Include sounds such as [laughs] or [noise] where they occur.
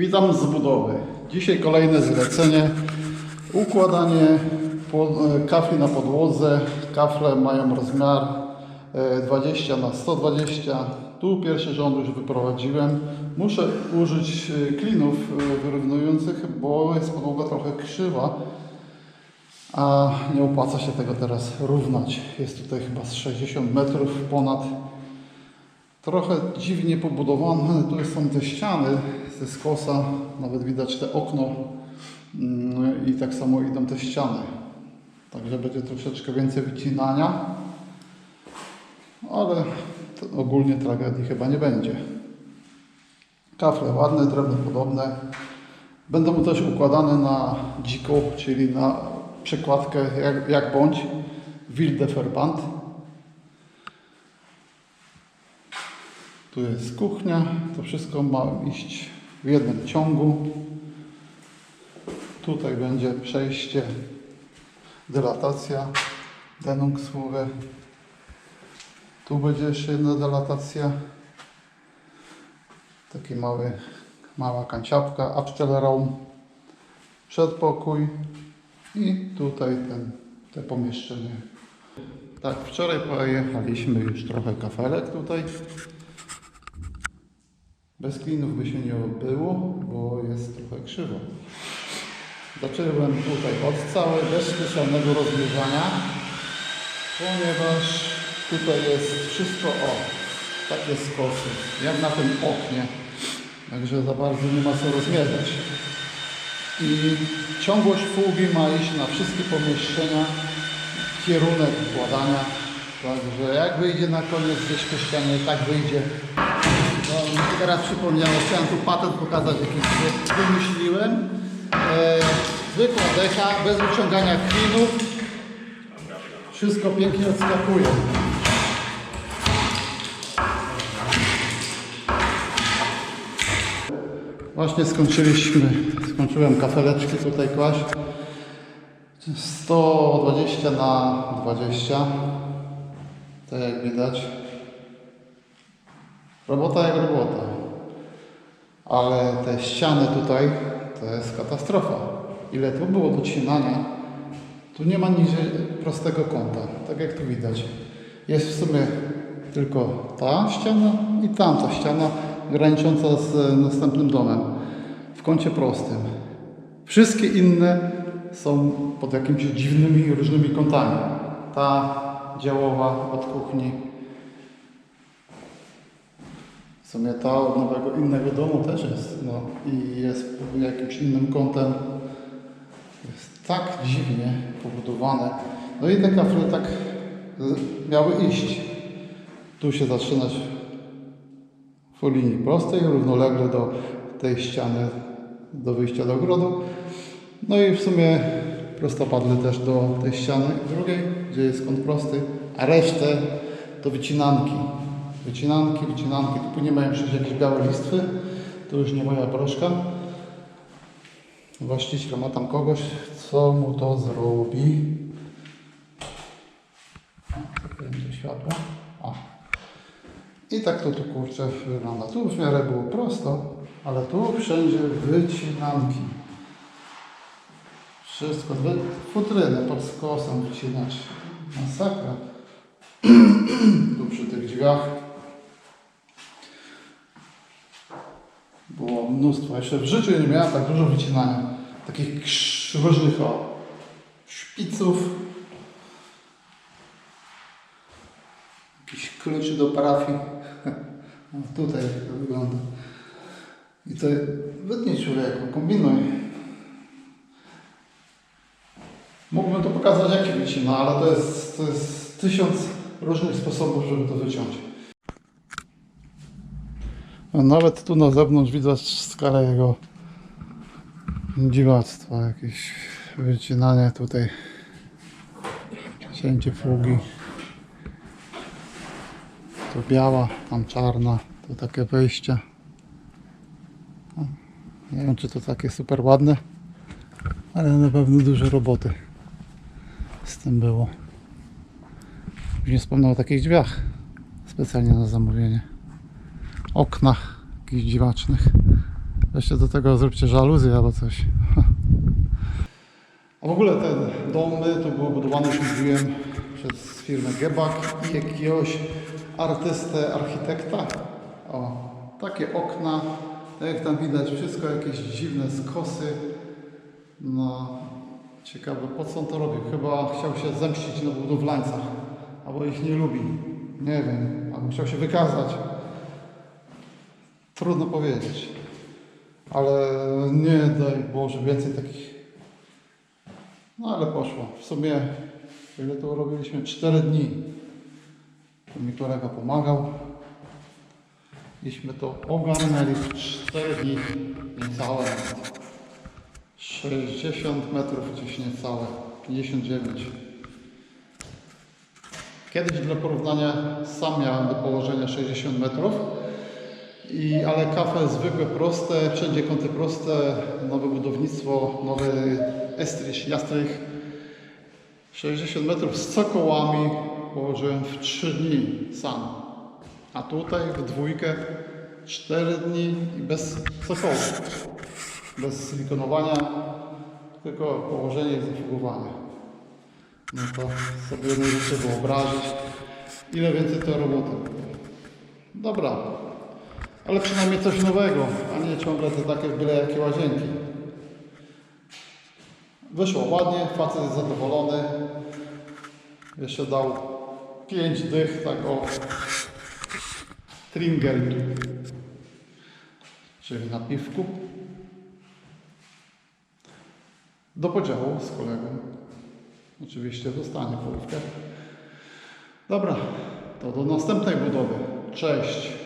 Witam z budowy. Dzisiaj kolejne zlecenie. Układanie e, kafli na podłodze. Kafle mają rozmiar e, 20 na 120. Tu pierwszy rząd już wyprowadziłem. Muszę użyć e, klinów e, wyrównujących, bo jest podłoga trochę krzywa. A nie opłaca się tego teraz równać. Jest tutaj chyba z 60 metrów ponad. Trochę dziwnie pobudowane. Tu są te ściany ze skosa. Nawet widać te okno. Mm, I tak samo idą te ściany. Także będzie troszeczkę więcej wycinania. Ale ogólnie tragedii chyba nie będzie. Kafle ładne, drewno podobne. Będą też układane na dziko, czyli na przekładkę jak, jak bądź Wilde. Tu jest kuchnia. To wszystko ma iść w jednym ciągu. Tutaj będzie przejście, dylatacja, denung słowę. Tu będzie jeszcze jedna dylatacja. Taki mały, mała kanciapka, Abstellraum, przedpokój i tutaj ten, te pomieszczenie. Tak, wczoraj pojechaliśmy już trochę kafelek tutaj. Bez klinów by się nie obyło, bo jest trochę krzywo. Zacząłem tutaj od całej, bez specjalnego rozmierzania, ponieważ tutaj jest wszystko o, takie skosy, jak na tym oknie. Także za bardzo nie ma co rozmierzać. I ciągłość fugi ma iść na wszystkie pomieszczenia, kierunek wkładania. Także jak wyjdzie na koniec gdzieś po ścianie, tak wyjdzie. Teraz przypomniało, chciałem tu patent pokazać, jaki wy- wymyśliłem. E, zwykła decha, bez wyciągania klinów. Wszystko pięknie odskakuje. Właśnie skończyliśmy, skończyłem kafeleczki tutaj kłaść. 120 na 20. Tak jak widać. Robota jak robota. Ale te ściany tutaj to jest katastrofa. Ile tu było docinania, tu nie ma niżej prostego kąta, tak jak tu widać. Jest w sumie tylko ta ściana i tamta ściana granicząca z następnym domem w kącie prostym. Wszystkie inne są pod jakimiś dziwnymi, różnymi kątami. Ta działowa od kuchni w sumie ta od nowego innego domu też jest. No, I jest jakimś innym kątem. Jest tak dziwnie pobudowane. No i te kafle tak y, miały iść. Tu się zaczynać po linii prostej, równolegle do tej ściany, do wyjścia do ogrodu. No i w sumie prostopadle też do tej ściany drugiej, gdzie jest kąt prosty, a resztę to wycinanki. Wycinanki, wycinanki. Tu później mają przyjść jakieś białe listwy. To już nie moja broszka. Właściciel ma tam kogoś, co mu to zrobi. Będzie światło. A. I tak to tu kurczę wygląda. Tu w miarę było prosto, ale tu wszędzie wycinanki. Wszystko, wy, futrynę pod skosem wycinać. Masakra. [clears throat] tu przy tych drzwiach było mnóstwo. Jeszcze w życiu nie miałem tak dużo wycinania. Takich krz- różnych o, szpiców. Jakiś kluczy do parafii. [laughs] No, tutaj to wygląda. I to wytnij człowieku, kombinuj. Mógłbym to pokazać jak wycina, ale to jest, to jest tysiąc różnych sposobów, żeby to wyciąć. Nawet tu na zewnątrz widać skalę jego dziwactwa. Jakieś wycinanie tutaj. Cięcie fugi. Tu biała, tam czarna. Tu takie wejścia. Nie wiem czy to takie super ładne, ale na pewno dużo roboty z tym było. Już nie wspomnę o takich drzwiach specjalnie na zamówienie oknach jakichś dziwacznych. Weźcie do tego zróbcie żaluzję albo coś. A w ogóle te domy to było budowane, jak mówiłem, przez firmę Gebak i jakiegoś artystę, architekta. O, takie okna, tak jak tam widać, wszystko jakieś dziwne skosy. No, ciekawe po co on to robił. Chyba chciał się zemścić na budowlańcach, albo ich nie lubi. Nie wiem, albo chciał się wykazać. Trudno powiedzieć. Ale nie daj Boże, więcej takich. No ale poszło. W sumie, ile to robiliśmy? 4 dni. Tu mi kolega pomagał. Iśmy to ogarnęli w 4 dni. Niecałe. nawet. 60 metrów gdzieś niecałe. 59. Kiedyś dla porównania sam miałem do położenia 60 metrów. I, ale kafe zwykłe, proste, wszędzie kąty proste, nowe budownictwo, nowy Estrich, Jastrych. 60 metrów z cokołami położyłem w 3 dni sam. A tutaj w dwójkę 4 dni i bez cokołów. Bez silikonowania, tylko położenie i zafugowanie. No to sobie możecie wyobrazić, ile więcej to roboty. Dobra, ale przynajmniej coś nowego, a nie ciągle te takie byle jakie łazienki. Wyszło ładnie, facet jest zadowolony. Jeszcze dał 5 dych, tak o tringel, czyli na piwku. Do podziału z kolegą. Oczywiście dostanie połówkę. Dobra, to do następnej budowy. Cześć.